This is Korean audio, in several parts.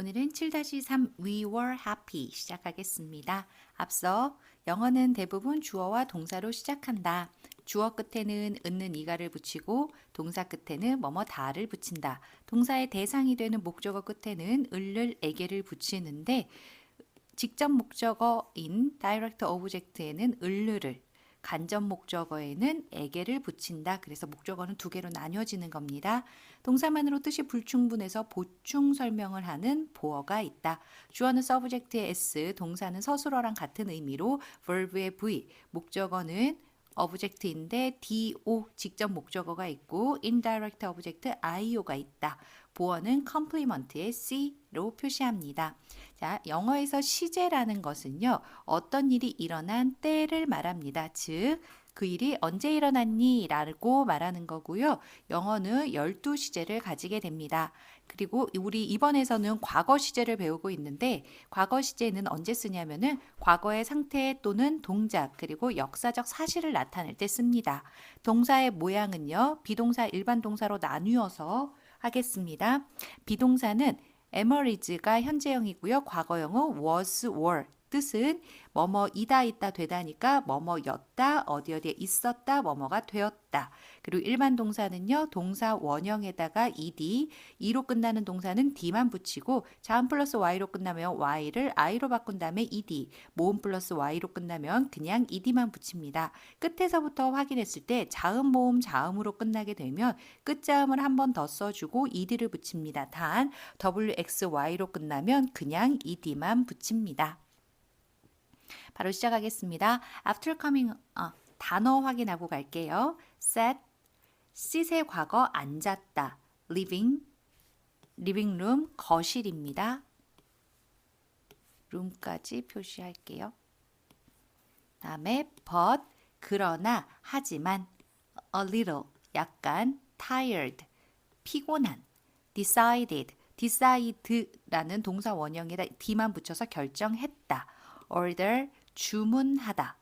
오늘은 7-3 We were happy 시작하겠습니다. 앞서 영어는 대부분 주어와 동사로 시작한다. 주어 끝에는 은는 이가를 붙이고 동사 끝에는 뭐뭐 다를 붙인다. 동사의 대상이 되는 목적어 끝에는 을를 에게를 붙이는데 직접 목적어인 direct object에는 을르를 간접 목적어에는 에게를 붙인다. 그래서 목적어는 두 개로 나뉘어지는 겁니다. 동사만으로 뜻이 불충분해서 보충 설명을 하는 보어가 있다. 주어는 subject의 s, 동사는 서술어랑 같은 의미로 verb의 v, 목적어는 object인데 do 직접 목적어가 있고 indirect object io가 있다. 보어는 complement의 c로 표시합니다. 자, 영어에서 시제라는 것은요. 어떤 일이 일어난 때를 말합니다. 즉, 그 일이 언제 일어났니? 라고 말하는 거고요. 영어는 12시제를 가지게 됩니다. 그리고 우리 이번에서는 과거 시제를 배우고 있는데 과거 시제는 언제 쓰냐면은 과거의 상태 또는 동작 그리고 역사적 사실을 나타낼 때 씁니다. 동사의 모양은요. 비동사 일반 동사로 나뉘어서 하겠습니다. 비동사는 에머리즈가 현재형이고요. 과거형은 was, were. 뜻은 뭐뭐이다 있다 되다니까 뭐뭐였다 어디 어디에 있었다 뭐뭐가 되었다. 그리고 일반 동사는요 동사 원형에다가 ed e로 끝나는 동사는 d만 붙이고 자음 플러스 y로 끝나면 y를 i로 바꾼 다음에 ed 모음 플러스 y로 끝나면 그냥 ed만 붙입니다. 끝에서부터 확인했을 때 자음 모음 자음으로 끝나게 되면 끝자음을 한 번 더 써주고 ed를 붙입니다. 단 wxy로 끝나면 그냥 ed만 붙입니다 바로 시작하겠습니다. After coming, 어, 단어 확인하고 갈게요. Sat, sit의 과거 앉았다. Living, living room 거실입니다. room까지 표시할게요. 다음에 but, 그러나, 하지만 a little, 약간 tired, 피곤한 decided, decide라는 동사 원형에다 d만 붙여서 결정했다. Order, 주문하다.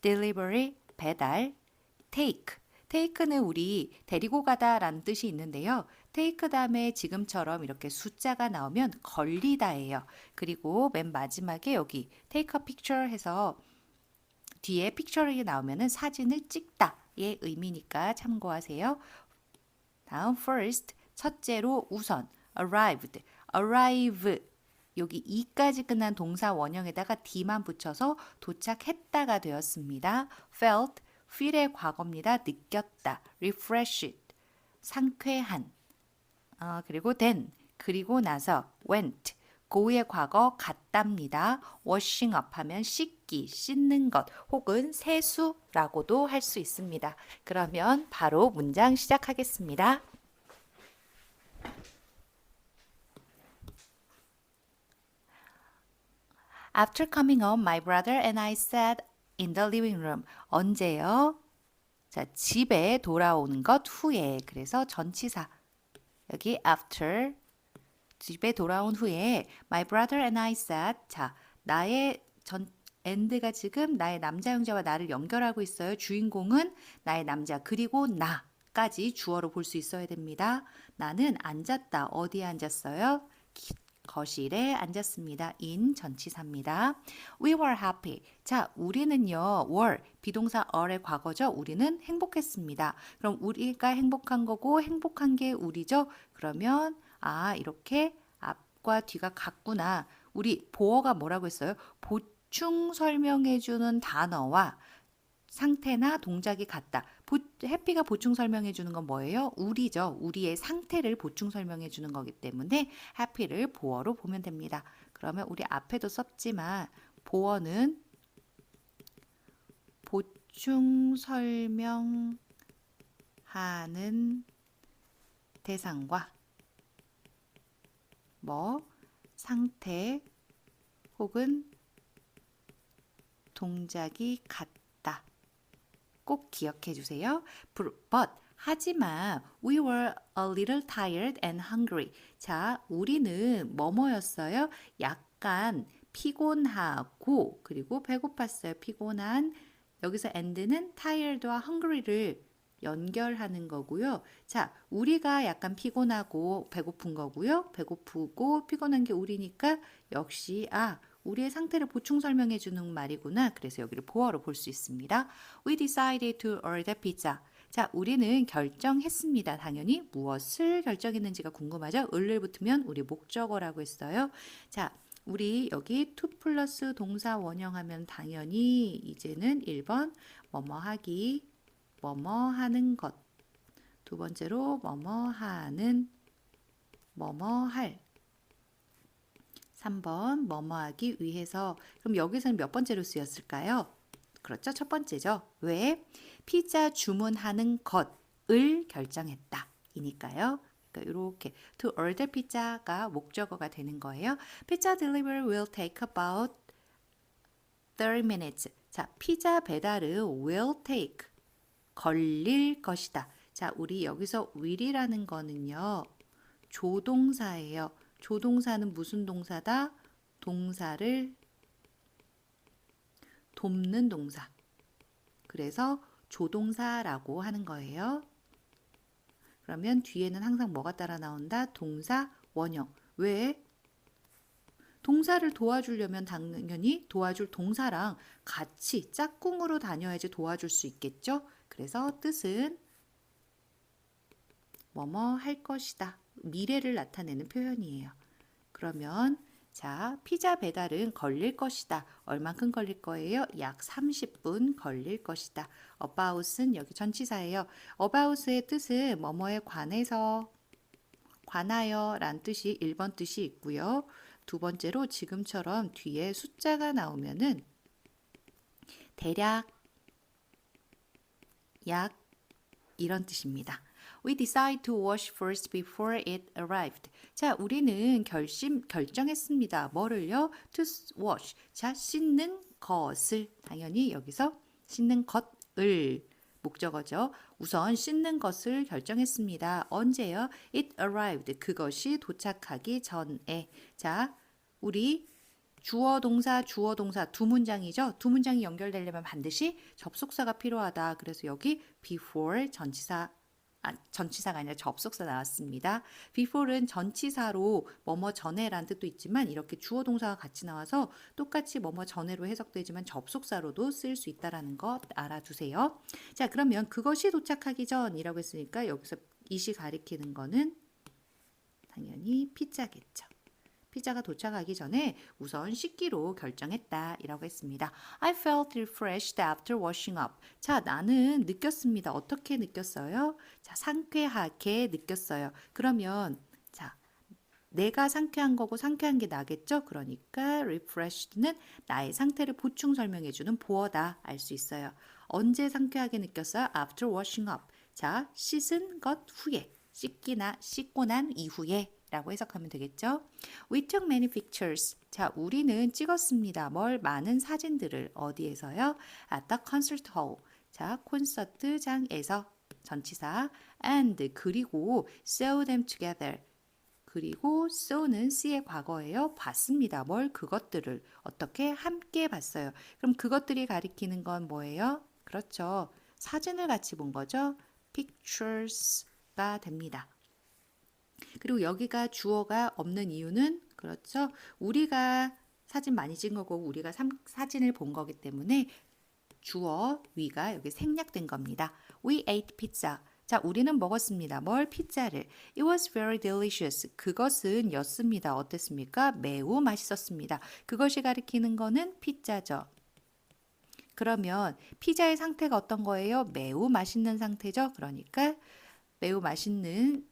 delivery, 배달. take, take는 우리 데리고 가다라는 뜻이 있는데요. take 다음에 지금처럼 이렇게 숫자가 나오면 걸리다예요. 그리고 맨 마지막에 여기 take a picture 해서 뒤에 picture이 나오면은 사진을 찍다의 의미니까 참고하세요. 다음 first, 첫째로 우선 arrived, arrive 여기 이까지 끝난 동사 원형에다가 d만 붙여서 도착했다가 되었습니다. felt, feel의 과거입니다. 느꼈다. refreshed, 상쾌한. 어, 그리고 then, 그리고 나서 went, go의 과거 갔답니다. washing up 하면 씻기, 씻는 것 혹은 세수라고도 할 수 있습니다. 그러면 바로 문장 시작하겠습니다. After coming home, my brother and I sat in the living room. 언제요? 자, 집에 돌아오는 것 후에. 그래서 전치사. 여기 after 집에 돌아온 후에 my brother and I sat. 자, 나의 전 and가 지금 나의 남자 형제와 나를 연결하고 있어요. 주인공은 나의 남자 그리고 나까지 주어로 볼 수 있어야 됩니다. 나는 앉았다. 어디에 앉았어요? 거실에 앉았습니다. in 전치사입니다. We were happy. 자, 우리는요. were 비동사 are의 과거죠. 우리는 행복했습니다. 그럼 우리가 행복한 거고 행복한 게 우리죠. 그러면 아, 이렇게 앞과 뒤가 같구나. 우리 보어가 뭐라고 했어요? 보충 설명해 주는 단어와 상태나 동작이 같다. 보, 해피가 보충 설명해 주는 건 뭐예요? 우리죠. 우리의 상태를 보충 설명해 주는 거기 때문에 해피를 보어로 보면 됩니다. 그러면 우리 앞에도 썼지만 보어는 보충 설명하는 대상과 뭐 상태 혹은 동작이 같다. 꼭 기억해 주세요. But 하지만 we were a little tired and hungry. 자, 우리는 뭐뭐였어요? 약간 피곤하고 그리고 배고팠어요. 피곤한 여기서 and는 tired와 hungry를 연결하는 거고요. 자, 우리가 약간 피곤하고 배고픈 거고요. 배고프고 피곤한 게 우리니까 역시 아, 우리의 상태를 보충 설명해 주는 말이구나. 그래서 여기를 보어로 볼 수 있습니다. We decided to order pizza. 자, 우리는 결정했습니다. 당연히 무엇을 결정했는지가 궁금하죠? 을을 붙으면 우리 목적어라고 했어요. 자, 우리 여기 to 플러스 동사 원형하면 당연히 이제는 1번 뭐뭐 하기, 뭐뭐 하는 것. 두 번째로 뭐뭐 하는, 뭐뭐 할. 3번 뭐뭐 하기 위해서. 그럼 여기서는 몇 번째로 쓰였을까요? 그렇죠. 첫 번째죠. 왜? 피자 주문하는 것을 결정했다. 이니까요. 그러니까 이렇게 to order pizza가 목적어가 되는 거예요. Pizza delivery will take about 30 minutes. 자, 피자 배달은 will take 걸릴 것이다. 자, 우리 여기서 will이라는 거는요. 조동사예요. 조동사는 무슨 동사다? 동사를 돕는 동사. 그래서 조동사라고 하는 거예요. 그러면 뒤에는 항상 뭐가 따라 나온다? 동사 원형. 왜? 동사를 도와주려면 당연히 도와줄 동사랑 같이 짝꿍으로 다녀야지 도와줄 수 있겠죠? 그래서 뜻은 뭐뭐 할 것이다. 미래를 나타내는 표현이에요. 그러면 자, 피자 배달은 걸릴 것이다. 얼만큼 걸릴 거예요? 약 30분 걸릴 것이다. about은 여기 전치사예요. about의 뜻은 뭐뭐에 관해서 관하여 란 뜻이 1번 뜻이 있고요. 두 번째로 지금처럼 뒤에 숫자가 나오면은 대략 약 이런 뜻입니다. We decide to wash first before it arrived. 자, 우리는 결심 결정했습니다. 뭐를요? To wash. 자, 씻는 것을 당연히 여기서 씻는 것을 목적어죠. 우선 씻는 것을 결정했습니다. 언제요? It arrived. 그것이 도착하기 전에. 자, 우리 주어 동사 주어 동사 두 문장이죠. 두 문장이 연결되려면 반드시 접속사가 필요하다. 그래서 여기 before 전치사 아, 전치사가 아니라 접속사 나왔습니다. before는 전치사로 뭐뭐 전에란 뜻도 있지만 이렇게 주어 동사가 같이 나와서 똑같이 뭐뭐 전에로 해석되지만 접속사로도 쓸 수 있다라는 것 알아두세요. 자, 그러면 그것이 도착하기 전이라고 했으니까 여기서 이시 가리키는 거는 당연히 피자겠죠. 피자가 도착하기 전에 우선 씻기로 결정했다 이라고 했습니다. I felt refreshed after washing up. 자, 나는 느꼈습니다. 어떻게 느꼈어요? 자, 상쾌하게 느꼈어요. 그러면 자, 내가 상쾌한 거고 상쾌한 게 나겠죠? 그러니까 refreshed는 나의 상태를 보충 설명해 주는 보어다 알 수 있어요. 언제 상쾌하게 느꼈어요? after washing up. 자, 씻은 것 후에 씻기나 씻고 난 이후에 라고 해석하면 되겠죠. We took many pictures. 자, 우리는 찍었습니다. 뭘 많은 사진들을 어디에서요? At the concert hall. 자, 콘서트장에서 전치사 and 그리고 saw them together. 그리고 saw는 C의 과거예요. 봤습니다. 뭘 그것들을 어떻게 함께 봤어요. 그럼 그것들이 가리키는 건 뭐예요? 그렇죠. 사진을 같이 본 거죠. pictures가 됩니다. 그리고 여기가 주어가 없는 이유는 그렇죠. 우리가 사진 많이 찍은 거고 우리가 삼, 사진을 본 거기 때문에 주어 위가 여기 생략된 겁니다. We ate pizza. 자, 우리는 먹었습니다. 뭘 피자를. It was very delicious. 그것은 였습니다. 어땠습니까? 매우 맛있었습니다. 그것이 가리키는 거는 피자죠. 그러면 피자의 상태가 어떤 거예요? 매우 맛있는 상태죠. 그러니까 매우 맛있는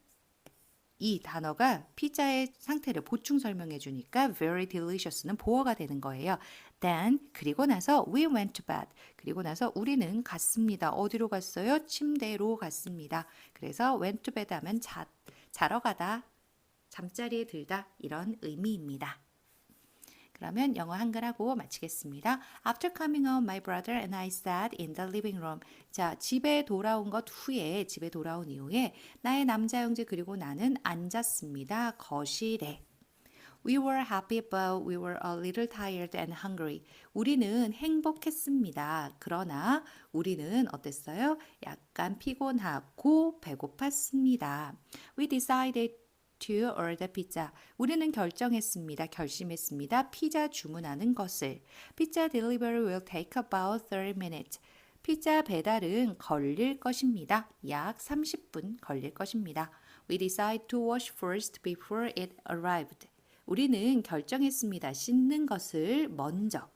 이 단어가 피자의 상태를 보충 설명해 주니까 very delicious는 보어가 되는 거예요. Then 그리고 나서 we went to bed. 그리고 나서 우리는 갔습니다. 어디로 갔어요? 침대로 갔습니다. 그래서 went to bed 하면 자, 자러 가다, 잠자리에 들다 이런 의미입니다. 그러면 영어 한글하고 마치겠습니다. After coming home, my brother and I sat in the living room. 자, 집에 돌아온 것 후에, 집에 돌아온 이후에 나의 남자 형제 그리고 나는 앉았습니다. 거실에. We were happy but we were a little tired and hungry. 우리는 행복했습니다. 그러나 우리는 어땠어요? 약간 피곤하고 배고팠습니다. We decided to order pizza. 우리는 결정했습니다. 결심했습니다. 피자 주문하는 것을. Pizza delivery will take about 30 minutes. 피자 배달은 걸릴 것입니다. 약 30분 걸릴 것입니다. We decide to wash first before it arrived. 우리는 결정했습니다. 씻는 것을 먼저.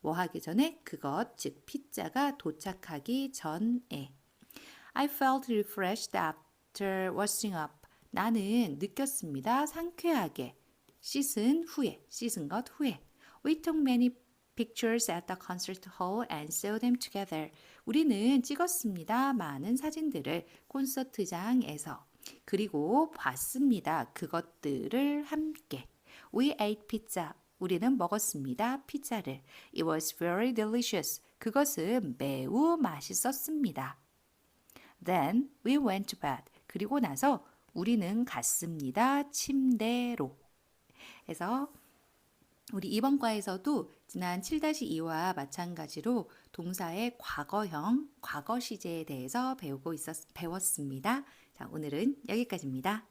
뭐 하기 전에? 그것, 즉 피자가 도착하기 전에. I felt refreshed after washing up. 나는 느꼈습니다. 상쾌하게. 씻은 후에, 씻은 것 후에. We took many pictures at the concert hall and saw them together. 우리는 찍었습니다. 많은 사진들을 콘서트장에서. 그리고 봤습니다. 그것들을 함께. We ate pizza. 우리는 먹었습니다. 피자를. It was very delicious. 그것은 매우 맛있었습니다. Then we went to bed. 그리고 나서 우리는 갔습니다. 침대로. 그래서 우리 이번 과에서도 지난 7-2와 마찬가지로 동사의 과거형, 과거 시제에 대해서 배우고 있었, 배웠습니다. 자, 오늘은 여기까지입니다.